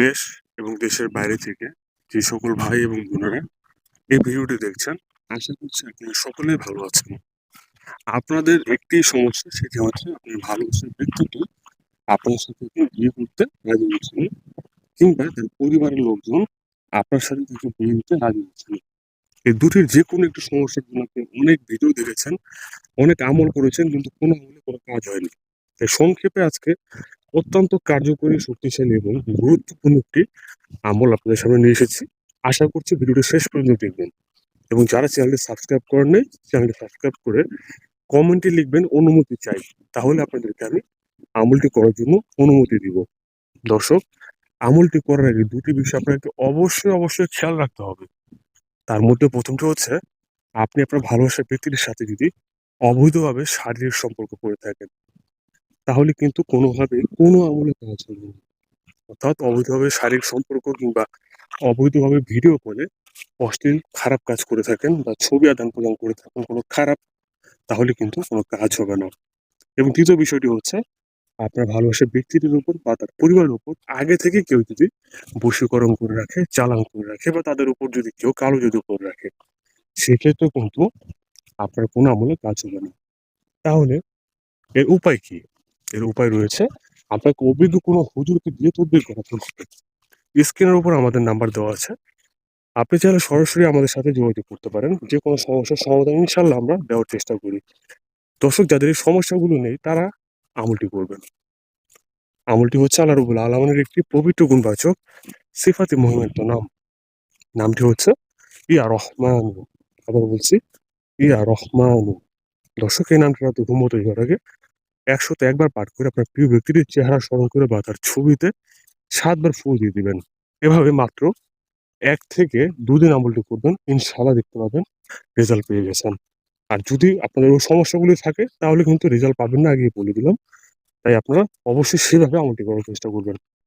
দেশ এবং দেশের বাইরে থেকে যে সকল ভাই এবং বোনেরা এই ভিডিওটি দেখছেন, আশা করছি আপনারা সকলেই ভালো আছেন আপনাদের একটি সমস্যা, সেটি হচ্ছে আপনার ভালোবাসার ব্যক্তিটি আপনার সাথে বিয়ে করতে রাজি হচ্ছেন কিংবা তার পরিবারের লোকজন আপনার সাথে তাকে বিয়ে দিতে রাজি হচ্ছে না। এই দুটির যে কোনো একটি সমস্যার জন্য আপনি অনেক ভিডিও দেখেছেন, অনেক আমল করেছেন, কিন্তু কোনো আমলে কোনো কাজ হয়নি তাই সংক্ষেপে আজকে অত্যন্ত কার্যকরী, শক্তিশালী এবং গুরুত্বপূর্ণ একটি আমল আপনাদের সামনে নিয়ে এসেছি। আশা করছি ভিডিওটি শেষ পর্যন্ত দেখবেন এবং যারা চ্যানেলটি সাবস্ক্রাইব করেন নাই, চ্যানেলটি সাবস্ক্রাইব করে কমেন্টে লিখবেন অনুমতি চাই। তাহলে আপনাদেরকে আমি আমলটি করার জন্য অনুমতি দিব। দর্শক, আমলটি করার আগে দুটি বিষয় আপনাকে অবশ্যই অবশ্যই খেয়াল রাখতে হবে। তার মধ্যে প্রথমটি হচ্ছে, আপনি আপনার ভালোবাসার ব্যক্তির সাথে যদি অবৈধভাবে শারীরিক সম্পর্ক করে থাকেন তাহলে কিন্তু কোনোভাবে কোনো আমলে কাজ হবে না। অর্থাৎ অবৈধভাবে শারীরিক সম্পর্ক কিংবা অবৈধভাবে ভিডিও কলে অশ্লীল খারাপ কাজ করে থাকেন বা ছবি আদান প্রদান করে থাকেন কোনো খারাপ, তাহলে কিন্তু কোনো কাজ হবে না। এবং তৃতীয় বিষয়টি হচ্ছে, আপনার ভালোবাসার ব্যক্তিটির উপর বা তার পরিবারের উপর আগে থেকে কেউ যদি বশীকরণ করে রাখে, চালান করে রাখে বা তাদের উপর যদি কেউ কালো যদি করে রাখে সেক্ষেত্রে কিন্তু আপনার কোনো আমলে কাজ হবে না। তাহলে এর উপায় কি? এর উপায় রয়েছে। আপনাকে অভিজ্ঞ কোনো হুজুরকে দিয়ে তদবির করাতে স্ক্রিনের উপর আমাদের নাম্বার দেওয়া আছে। আপনি চাইলে সরাসরি আমাদের সাথে যোগাযোগ করতে পারেন। যে কোনো সমস্যার সমাধান ইনশাল্লাহ আমরা দেওয়ার চেষ্টা করি। দর্শক, যাদের এই সমস্যাগুলো নেই, তারা আমলটি করবেন। আমলটি হচ্ছে আল্লাহ রবুল আলমানের একটি পবিত্র গুণবাচক, সিফাতি মহিমান্ত নাম। নামটি হচ্ছে ইয়া রহমান। আবার বলছি, ইয়া রহমান। দর্শক, এই নামটি রাতে ঘুমোতে যাওয়ার আগে একশোতে একবার পাঠ করে আপনার প্রিয় ব্যক্তির চেহারা স্মরণ করে বা তার ছবিতে সাতবার ফুল দিয়ে দিবেন। এভাবে মাত্র এক থেকে দুদিন আমলটি করবেন ইনশাল্লাহ দেখতে পাবেন, রেজাল্ট পেয়ে গেছেন। আর যদি আপনাদের ওই সমস্যাগুলি থাকে, তাহলে কিন্তু রেজাল্ট পাবেন না আগে বলে দিলাম। তাই আপনারা অবশ্যই সেভাবে আমলটি করার চেষ্টা করবেন।